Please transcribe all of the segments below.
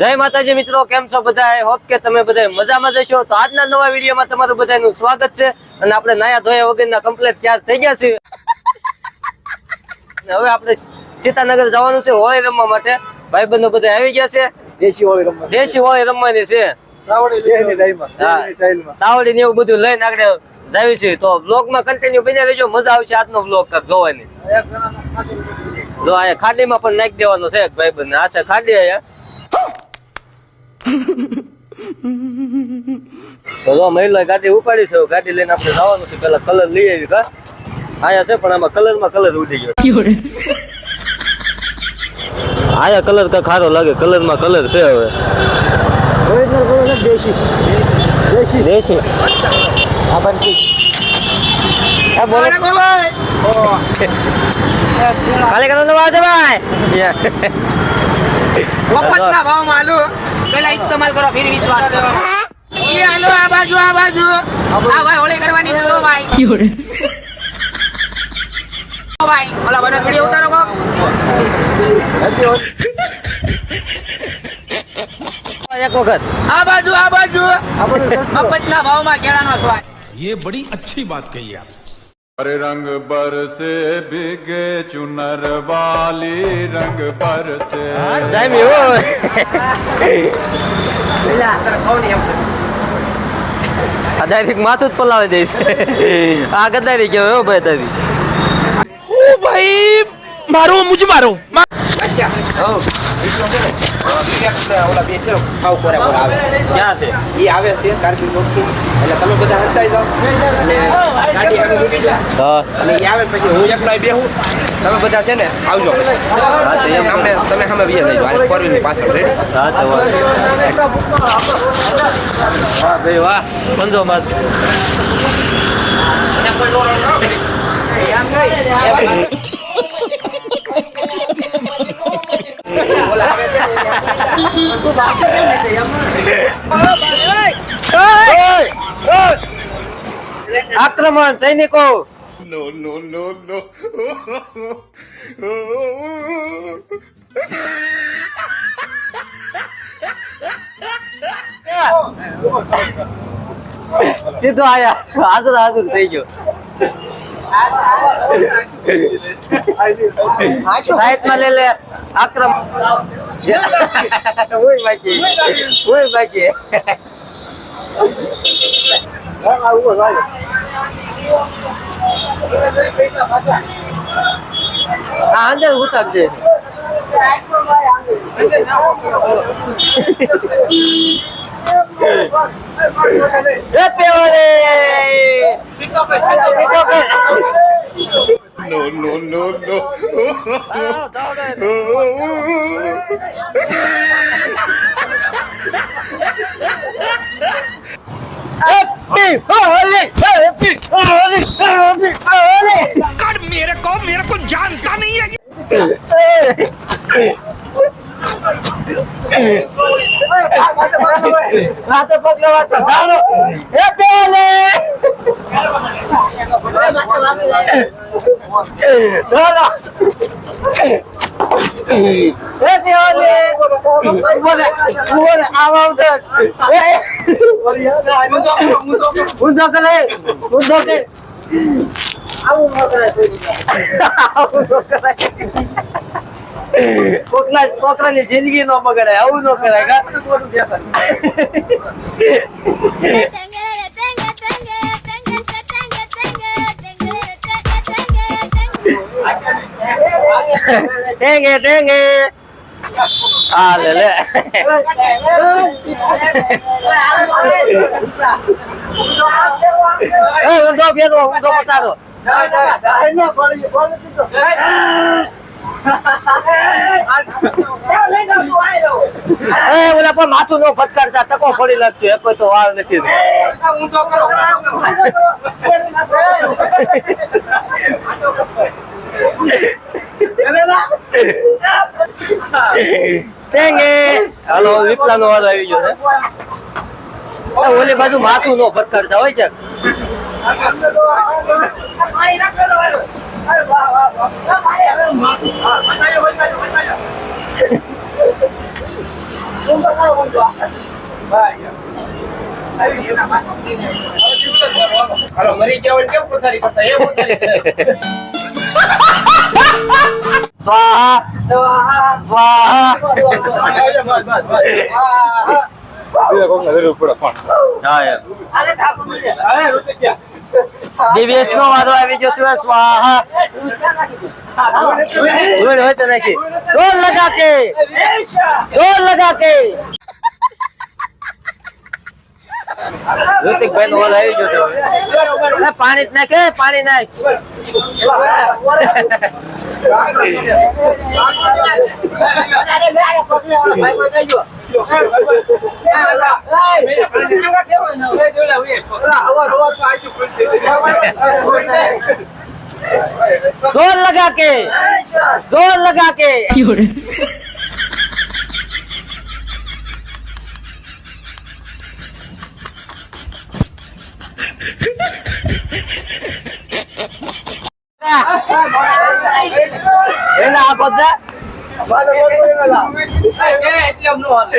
જય માતાજી મિત્રો કેમ છો બધા હોપ કે તમે બધા મજામાં જશો તો આજના નવા વિડીયોમાં તમારું બધાનું સ્વાગત છે. અને આપણે નાયા ધોયા વગરના કમ્પ્લેટ તૈયાર થઈ ગયા છીએ. હવે આપણે સીતાનગર જવાનું છે હોળી રમવા માટે. ભાઈબંધો બધા આવી ગયા છે. દેશી હોળી રમવા દેશી હોળી રમવાની છે. તાવડી ને એવું બધું લઈને આગળ જાવી છે. તો બ્લોગમાં કન્ટિન્યુ બની રહેજો. મજા આવશે આજનો બ્લોગ જોવાની. જો ખાડીમાં પણ નાખી દેવાનો છે ભાઈ ભાઈબંધ આ છે ખાડી અહીંયા. તો જો મહિલા ગાડી ઉપાડી છે ગાડી લઈને આપણે જવાનું છે. પેલા કલર લઈ આવી કા? આયા છે પણ આમાં કલરમાં કલર ઉડી ગયો. આયા કલર કા ખારો લાગે કલરમાં કલર છે હવે. કલર છે દેશી. દેશી. દેશી. આ બોલે. ખાલી કરવાનો વાત ભાઈ? મફત ના ભાવ હાલો પેલા ઇસ્તેમાલ કરો ફિર વિશ્વાસ કરો એ હાલો આ બાજુ આ બાજુ આ ભાઈ હોળી કરવાની છે જો ભાઈ ઓ ભાઈ ઓલા બનો વિડિયો ઉતારો કોક એક વખત આ બાજુ આ બાજુ આ બધું સસ્તું મફતના ભાવમાં કેળાનો સ્વાદ ये बड़ी अच्छी बात कही आप हरे रंग बरसे भीगे चुनर वाली रंग बरसे ટાઈમ એવો પેલા તને કહું ને એમ આ ડાયરેક્ટ માથું જ પલાવી દઈશ આ ગદારી કેવો એવો ભાઈ તારી ओ भाई मारो मुझे मारो અચ્છા ઓલા બે છે કોરે આવે ક્યાં છે એ આવે છે કારગિલ ચોકથી એટલે તમે બધા હસાઈ જાઓ અને ગાડી આગળ મૂકી જાઓ અને એ આવે પછી હું એકલો બેહું તમે બધા છે ને આવજો પછી સામે તમે સામે બીજા જજો આ ફોર વ્હીલની પાછળ રેડી હા. તો વાહ ભાઈ વાહ પંજો માત આક્રમણ સૈનિકો નો no, no, no. સીધો આયા હાજર હાજર થઈ ગયો સાઈડમાં લે લે આક્રમ. ઓય બાકી. ઓય બાકી. ઉતારજે. No, no, no, no. Happy Holi! Happy Holi! Happy Holi! God, मेरे को मेरे को जानता नहीं है રાતે પગલો વાતો ચાલો હેપી હોલી ચાલો હેપી હોલી બોલે બોલે આવા ઉધર ઊંધો કરે ઊંધો કરે આવું ન આવું કરાય જિંદગી નો બગડે આવું ન કરાય કા ટેંગે ટેંગે આ લે લે એ ઊંધો ફેરવો ઊંધો પતારો એ ઓલા પણ માથું નો ફટકારતા ટકો ફોડી લાગતો કોઈ તો વાળ નથી હાલો વિપલા નો વાળ આવી ગયો છે. ઓલી બાજુ માથું નો ફટકારતા હોય છે. હાલો મરી જાવ કેમ કોથારી કરતા? એ કોથારી કરે. સ્વાહા સ્વાહા. બસ બસ બસ હા એમ દિવ્યેશ નો વારો આવી ગયો છે સ્વાહા ધૂળ હોય તો નાખી. જોર લગા કે જોર લગા કે ઋતિકભાઈ નો આવી ગયો છે. પાણી જ નાખે પાણી નાખ. જોર લગા કે જોર લગા કે એલા આ બધા એ, એકદમ નો હાલે.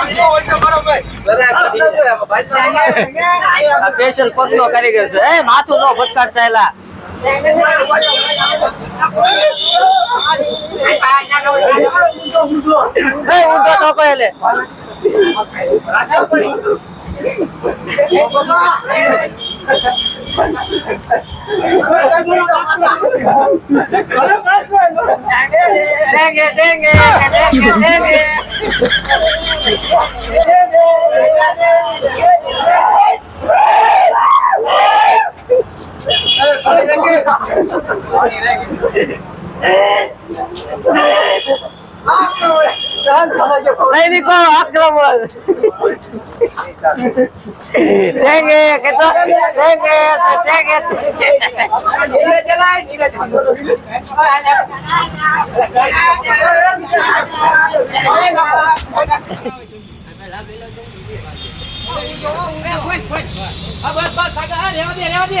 કરો સ્પેશિયલ પગનો કારીગર છે એ માથું નો ભટકાડતા એલા ડેંગે ડેંગે ડેંગે એટલે ટેંગે ટેંગે ટેંગે ટેંગે સૈનિકો આક્રમણ ટેંગે કે તો ટેંગે ટેંગે બસ બસ સાગર રેવા દે રેવા દે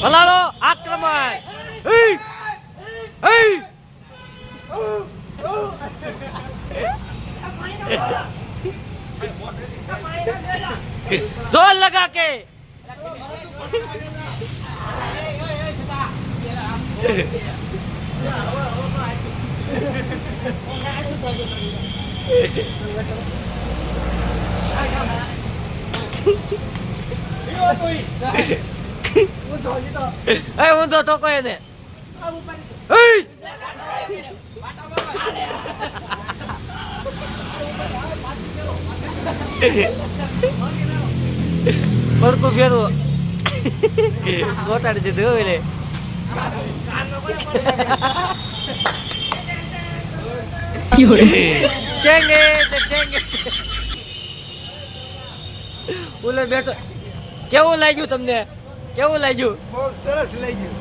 ભલાડો આક્રમણ! જોર લગા કે એ ઊંધો ટોકો એને હઈ! પડતું ફેરવું ચોટાડી દીધું બેઠો કેવું લાગ્યું તમને કેવું લાગ્યું બહુ સરસ લાગ્યું